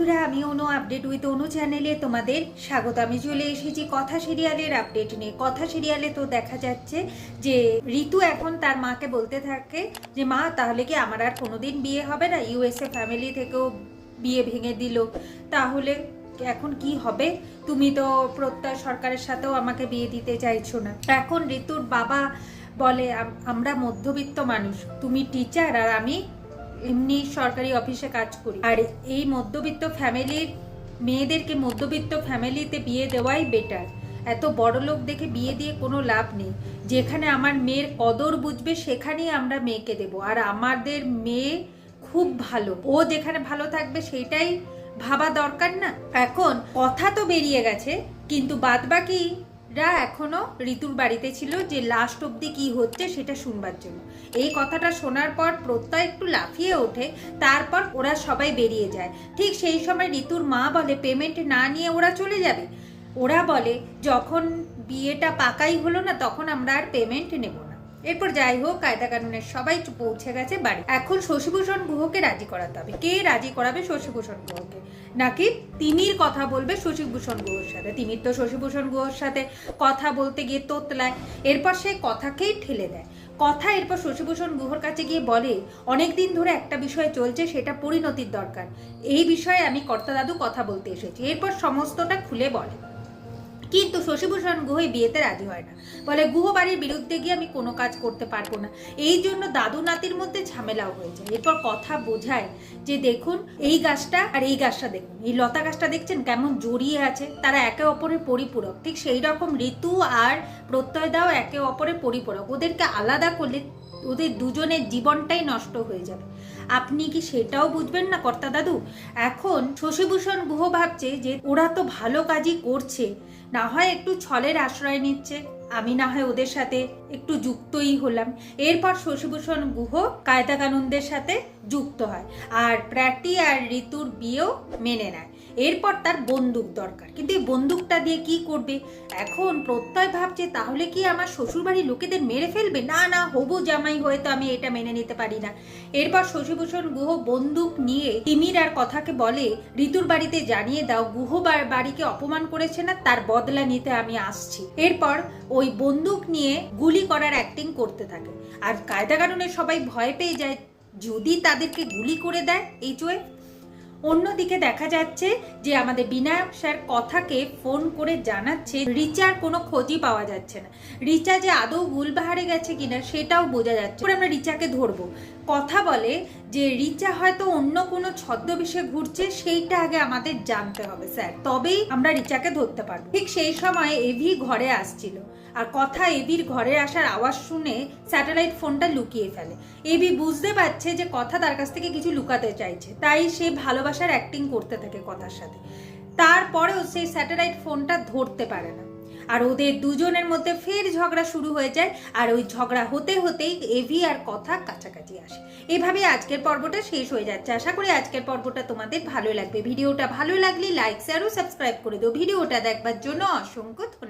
বন্ধুরা, আমি অনু update with অনু চ্যানেলে তোমাদের স্বাগত। আমি চলে এসেছি কথা সিরিয়ালের আপডেট নিয়ে। কথা সিরিয়ালে তো দেখা যাচ্ছে যে ঋতু এখন তার মাকে বলতে থাকে যে, মা, তাহলে কি আমার আর কোনোদিন বিয়ে হবে না? ইউএসএ ফ্যামিলি থেকেও বিয়ে ভেঙে দিল। তাহলে এখন কি হবে? তুমি তো প্রত্যয় সরকারের সাথেও আমাকে বিয়ে দিতে চাইছো না। এখন ঋতুর বাবা বলে আমরা মধ্যবিত্ত মানুষ। তুমি টিচার আর আমি এমনি সরকারি অফিসে কাজ করি। আর এই মধ্যবিত্ত ফ্যামিলির মেয়েদেরকে মধ্যবিত্ত ফ্যামিলিতে বিয়ে দেওয়াই বেটার এত বড় লোক দেখে বিয়ে দিয়ে কোনো লাভ নেই। যেখানে আমার মেয়ের কদর বুঝবে, সেখানেই আমরা মেয়েকে দেব। আর আমাদের মেয়ে খুব ভালো। ও যেখানে ভালো থাকবে সেটাই ভাবা দরকার না। এখন কথা তো বেরিয়ে গেছে, কিন্তু বাদবাকি রা এখনও ঋতুর বাড়িতে ছিল যে লাস্ট অবধি কি হচ্ছে সেটা শুনবার জন্য। এই কথাটা শোনার পর প্রত্যয় একটু লাফিয়ে ওঠে, তারপর ওরা সবাই বেরিয়ে যায়। ঠিক সেই সময় ঋতুর মা বলে পেমেন্ট না নিয়ে ওরা চলে যাবে? ওরা বলে, যখন বিয়েটা পাকাই হলো না, তখন আমরা আর পেমেন্ট নেব না। এরপর যাই হোক কায়দা কানুনের সবাই পৌঁছে গেছে বাড়ি। এখন শশীভূষণ গুহকে রাজি করাতে হবে। কে রাজি করাবে শশীভূষণ গুহকে? নাকি তিমির কথা বলবে শশীভূষণ গুহর সাথে? তিমির তো শশীভূষণ গুহর সাথে কথা বলতে গিয়ে তোতলায়। এরপর সে কথাকেই ঠেলে দেয়। কথা এরপর শশীভূষণ গুহর কাছে গিয়ে বলে, অনেক দিন ধরে একটা বিষয় চলছে, সেটা পরিণতির দরকার। এই বিষয়ে আমি কর্তা দাদু কথা বলতে এসেছি। এরপর সমস্তটা খুলে বলে। কিন্তু শশীভূষণ গুহই বিয়েতে রাজি হয় না। বলে গুহ বাড়ির বিরুদ্ধে গিয়ে আমি কোনো কাজ করতে পারব না। এই জন্য দাদু নাতির মধ্যে ঝামেলাও হয়ে যায় এরপর কথা বোঝায় যে দেখুন, এই গাছটা আর এই গাছটা দেখুন। এই লতা গাছটা দেখছেন কেমন জড়িয়ে আছে? তারা একে অপরের পরিপূরক। ঠিক সেই রকম ঋতু আর প্রত্যয় দাও একে অপরের পরিপূরক। ওদেরকে আলাদা করলে ওদের দুজনের জীবনটাই নষ্ট হয়ে যাবে। আপনি কি সেটাও বুঝবেন না, কর্তা দাদু? এখন শশীভূষণ গুহ ভাবছে যে ওরা তো ভালো কাজই করছে, না হয় একটু ছলের আশ্রয় নিচ্ছে। আমি না হয় ওদের সাথে একটু যুক্তই হলাম। এরপর শশীভূষণ গুহ কায়দা কানুনদের সাথে যুক্ত হয় আর প্র্যাটি আর ঋতুর বিয়েও মেনে নেয়। এরপর তার বন্দুক দরকার। কিন্তু এই বন্দুকটা দিয়ে কি করবে? এখন প্রত্যয় ভাবছে, তাহলে কি আমার শ্বশুরবাড়ির লোকেদের মেরে ফেলবে? না না, হবু জামাই হয়ে তো আমি এটা মেনে নিতে পারি না। এরপর শশীভূষণ গুহ বন্দুক নিয়ে তিমির আর কথাকে বলে, ঋতুর বাড়িতে জানিয়ে দাও, গুহ বাড়িকে অপমান করেছে না, তার বদলা নিতে আমি আসছি। এরপর ওই বন্দুক নিয়ে গুলি করার অ্যাক্টিং করতে থাকে। আর কায়দা কারণে সবাই ভয় পেয়ে যায়, যদি তাদেরকে গুলি করে দেয় এই চোয়ে অন্যদিকে দেখা যাচ্ছে যে আমাদের বিনায়ক স্যার কথাকে ফোন করে জানাচ্ছে, রিচার কোনো খোঁজই পাওয়া যাচ্ছে না। রিচা যে আদৌ গুলবাহারে গেছে কিনা সেটাও বোঝা যাচ্ছে এবার আমরা রিচাকে ধরবো। কথা বলে যে রিচা হয়তো অন্য কোনো ছদ্মবেশে ঘুরছে, সেইটা আগে আমাদের জানতে হবে স্যার। তবেই আমরা রিচাকে ধরতে পারব। ঠিক সেই সময় এভি ঘরে আসছিল। আর কথা এভির ঘরে আসার আওয়াজ শুনে স্যাটেলাইট ফোনটা লুকিয়ে ফেলে। এবি বুঝতে পারছে যে কথা তার কাছ থেকে কিছু লুকাতে চাইছে। তাই সে ভালোবাসার অ্যাক্টিং করতে থাকে কথার সাথে। তারপরেও সেই স্যাটেলাইট ফোনটা ধরতে পারে না। আর ওদের দুজনের মধ্যে ফের ঝগড়া শুরু হয়ে যায়, আর ওই ঝগড়া হতে হতেই এভি আর কথা কাছাকাছি আসে। এভাবে আজকের পর্বটা শেষ হয়ে যাচ্ছে। আশা করি আজকের পর্বটা তোমাদের ভালো লাগবে। ভিডিওটা ভালো লাগলে লাইক শেয়ার ও সাবস্ক্রাইব করে দিও। ভিডিওটা দেখবার জন্য অসংখ্য